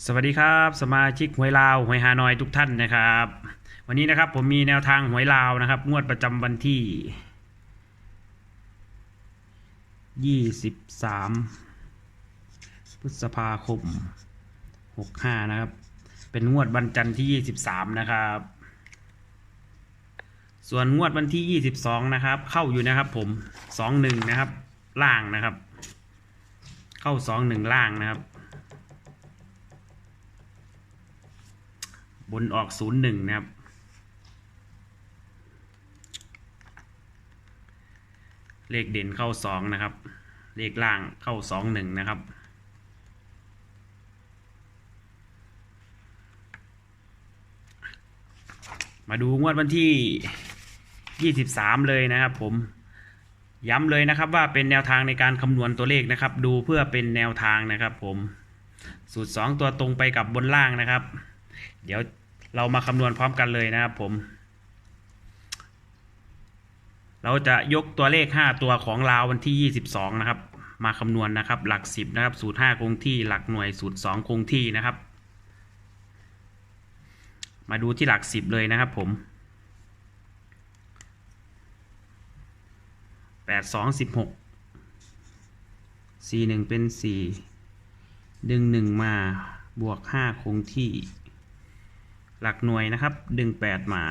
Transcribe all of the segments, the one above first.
สวัสดีครับ สมาชิกหวยลาวหวยฮานอยทุกท่านนะครับ วันนี้นะครับผมมีแนวทางหวยลาวนะครับ งวดประจำวันที่ 23 พฤษภาคม 65 นะครับ เป็นงวดวันจันทร์ที่ 23 นะครับ ส่วนงวดวันที่ 22 นะครับ เข้าอยู่นะครับผม 21 นะครับ ล่างนะครับ เข้า 21 ล่างนะครับ บนออก01นะครับ เลขเด่นเข้า2นะครับ เลขล่างเข้า21นะครับมาดูงวดวันที่ 23 เลยนะครับผม ย้ำเลยนะครับว่าเป็นแนวทางในการคำนวณตัวเลขนะครับ ดูเพื่อเป็นแนวทางนะครับผม สูตร 2 ตัวตรงไปกับบนล่างนะครับ เดี๋ยว เรามาคำนวณพร้อมกันเลยนะครับผม เราจะยกตัวเลข 5 ตัวของลาววันที่ 22 นะครับ มาคำนวณนะครับ หลัก 10 นะครับ สูตร 5 คงที่ หลักหน่วย สูตร 2 คงที่นะครับ มาดูที่หลัก 10 เลยนะครับผม8 2 16 4 1เป็น4ดึง1มาบวก5คงที่ หลักหน่วยนะครับ ดึง8มา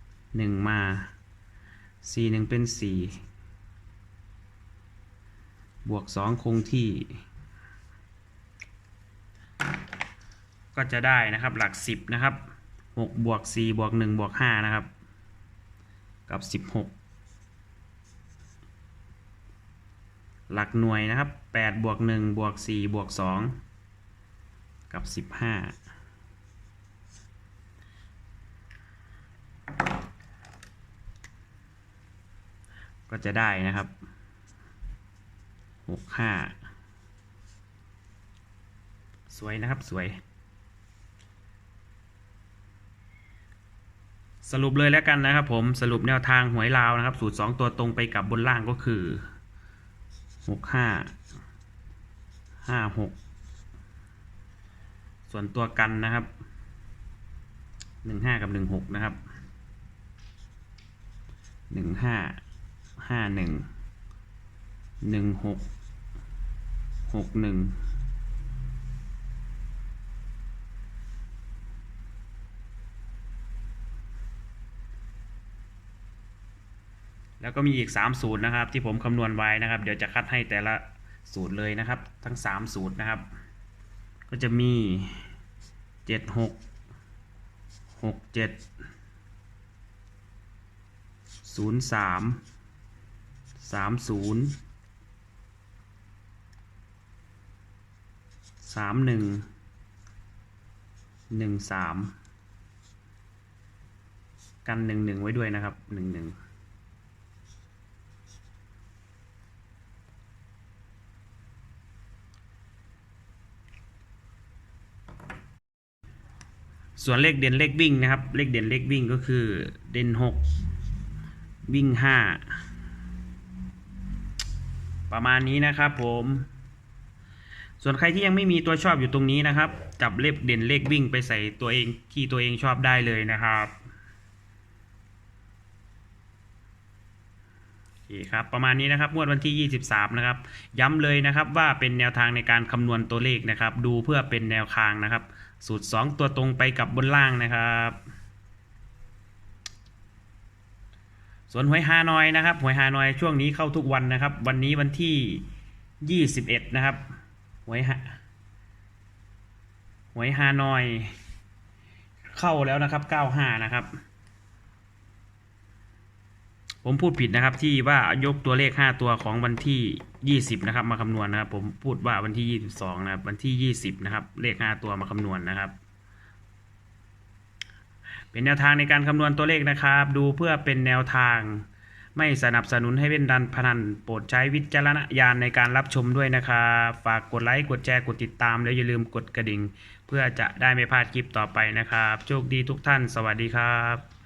1มา4 1เป็น4บวก2คงที่ ก็จะได้นะครับหลัก10นะครับ6บวก4บวก1บวก5นะครับ กับ16หลักหน่วยนะครับ8บวก1บวก4บวก2กับ15 ก็จะได้นะครับหกห้าสวยนะครับสวย สรุปเลยแล้วกันนะครับผมสรุปแนวทางหวยลาวนะครับ สูตร 2 ตัวตรงไปกับบนล่างก็คือหกห้าห้าหกส่วนตัวกันนะครับหนึ่งห้ากับหนึ่งหกนะครับหนึ่ง ห้าห้าหนึ่งหนึ่งหกหกหนึ่งแล้วก็มีอีก 3 สูตรนะครับ ที่ผมคำนวณไว้นะครับ เดี๋ยวจะคัดให้แต่ละสูตรเลยนะครับ ทั้ง 3 สูตรนะครับ ก็จะมี 7 6 6 7 0 3 3 0 3 1 1 3กัน1 1ไว้ด้วยนะครับ1 1ส่วนเลขเด่นเลขวิ่งนะครับ เลขเด่นเลขวิ่งก็คือเด่นหกวิ่งห้า ประมาณนี้นะครับผม ส่วนใครที่ยังไม่มีตัวชอบอยู่ตรงนี้นะครับ จับเลขเด่นเลขวิ่งไปใส่ตัวเองที่ตัวเองชอบได้เลยนะครับโอเคครับประมาณนี้นะครับงวดวันที่ 23 นะครับ ย้ำเลยนะครับว่าเป็นแนวทางในการคำนวณตัวเลขนะครับ ดูเพื่อเป็นแนวทางนะครับ สูตร 2 ตัวตรงไปกับบนล่างนะครับ ส่วนหวยฮานอยนะครับหวยฮานอยช่วงนี้เข้าทุกวันนะครับ วันนี้วันที่ 21 นะครับหวยฮาหวยฮานอย เข้าแล้วนะครับ 95 นะครับ ผมพูดผิดนะครับที่ว่ายกตัวเลข 5 ตัวของวันที่ 20 นะครับ มาคำนวณนะครับ ผมพูดว่าวันที่ 22 นะครับ วันที่ 20 นะครับ เลข 5 ตัวมาคำนวณนะครับ เป็นแนวทางในการคำนวณตัวเลขนะครับ ดูเพื่อเป็นแนวทาง ไม่สนับสนุนให้เล่นดันพนัน โปรดใช้วิจารณญาณในการรับชมด้วยนะครับ ฝากกดไลค์ กดแชร์ กดติดตาม แล้วอย่าลืมกดกระดิ่ง เพื่อจะได้ไม่พลาดคลิปต่อไปนะครับ โชคดีทุกท่าน สวัสดีครับ